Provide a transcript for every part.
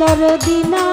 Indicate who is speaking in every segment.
Speaker 1: দরদিনা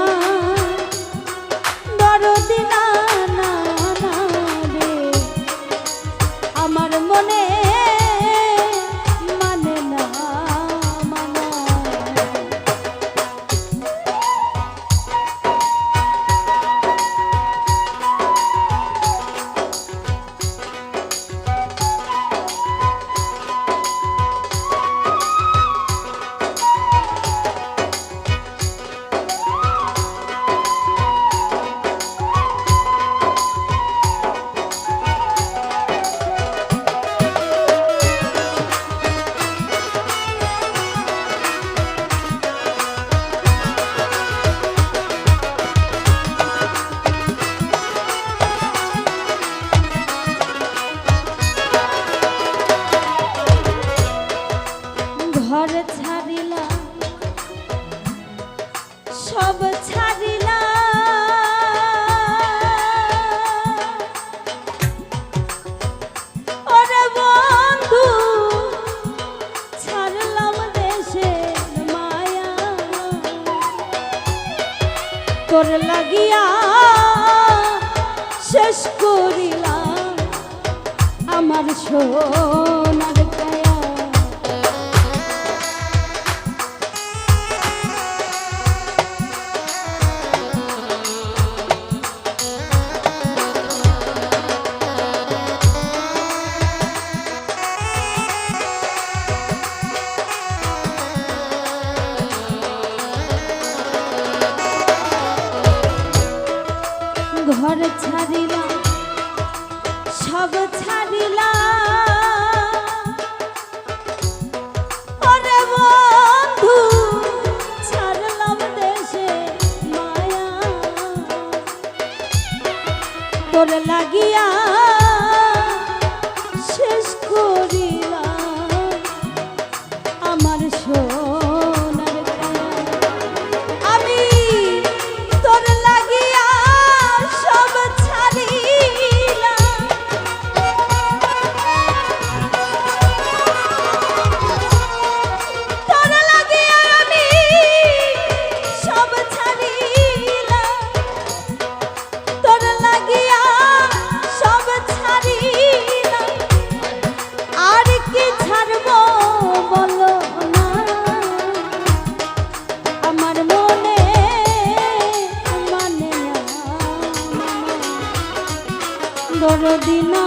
Speaker 1: তোর লাগিয়া শেষ করিলাম আমার সোনার ঘর সব ছাড়িলা ওরে বন্ধু ছাড়লাম লাগিয়া শেষ করিলাম। আমার সোনার দিনা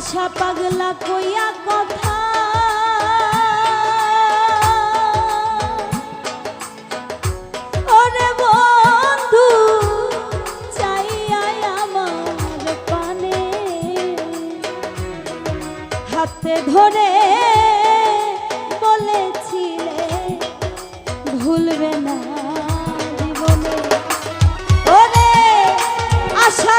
Speaker 1: আশা পাগলা কইয়া কথা। হাতে ধরে বলেছিলে ভুলবে না জীবনে। ওরে আশা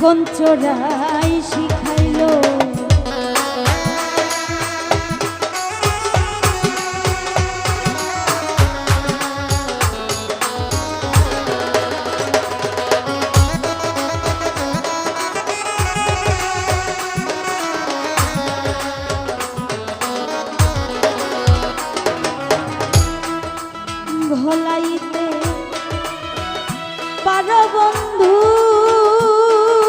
Speaker 1: কোন চোরাই শিখাইলো।